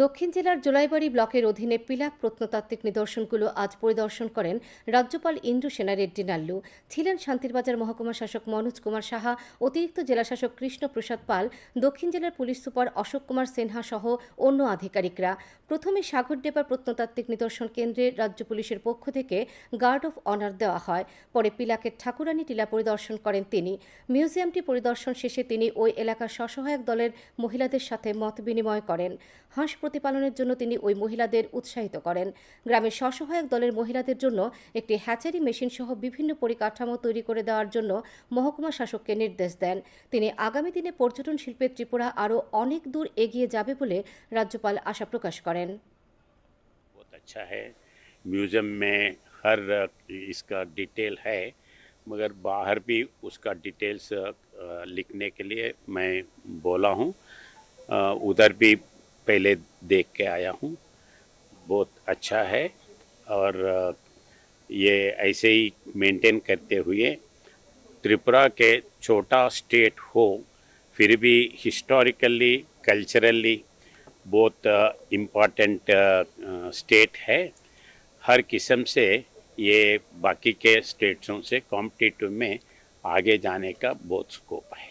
দক্ষিণ জেলার জোলাইবাড়ি ব্লকের অধীনে পিলাক প্রত্নতাত্ত্বিক নিদর্শনগুলো আজ পরিদর্শন করেন রাজ্যপাল ইন্দ্র সেনা রেড্ডি নাল্লু। ছিলেন শান্তিরবাজার মহকুমা শাসক মনোজ কুমার সাহা, অতিরিক্ত জেলাশাসক কৃষ্ণ প্রসাদ পাল, দক্ষিণ জেলার পুলিশ সুপার অশোক কুমার সিনহা সহ অন্য আধিকারিকরা। প্রথমে সাগরডেবা প্রত্নতাত্ত্বিক নিদর্শন কেন্দ্রে রাজ্য পুলিশের পক্ষ থেকে গার্ড অফ অনার দেওয়া হয়। পরে পিলাকের ঠাকুরানী টিলা পরিদর্শন করেন তিনি। মিউজিয়ামটি পরিদর্শন শেষে তিনি ওই এলাকার স্বসহায়ক দলের মহিলাদের সাথে মত বিনিময় করেন। হাঁস প্রতিপালনের জন্য তিনি ওই মহিলাদের উৎসাহিত করেন গ্রামের স্বসহায়ক দলের মহিলাদের জন্য একটি হ্যাচারি মেশিন সহ বিভিন্ন পরিকাঠামো তৈরি করে দেওয়ার জন্য মহকুমা শাসককে নির্দেশ দেন তিনি আগামী দিনে পর্যটন শিল্পে ত্রিপুরা আরও অনেক দূর এগিয়ে যাবে বলে রাজ্যপাল আশা প্রকাশ করেন बहुत अच्छा है म्यूज़ियम में हर अ, इसका डिटेल है मगर बाहर भी उसका डिटेल्स अ, लिखने के लिए मैं बोला हूँ अ, उधर भी पहले देख के आया हूँ। बहुत अच्छा है और ये ऐसे ही मेंटेन करते हुए त्रिपुरा के छोटा स्टेट हो, फिर भी हिस्टोरिकली कल्चरली बहुत इंपॉर्टेंट स्टेट है। हर किस्म से ये बाकी के स्टेट्सों से कॉम्पिटिटिव में आगे जाने का बहुत स्कोप है।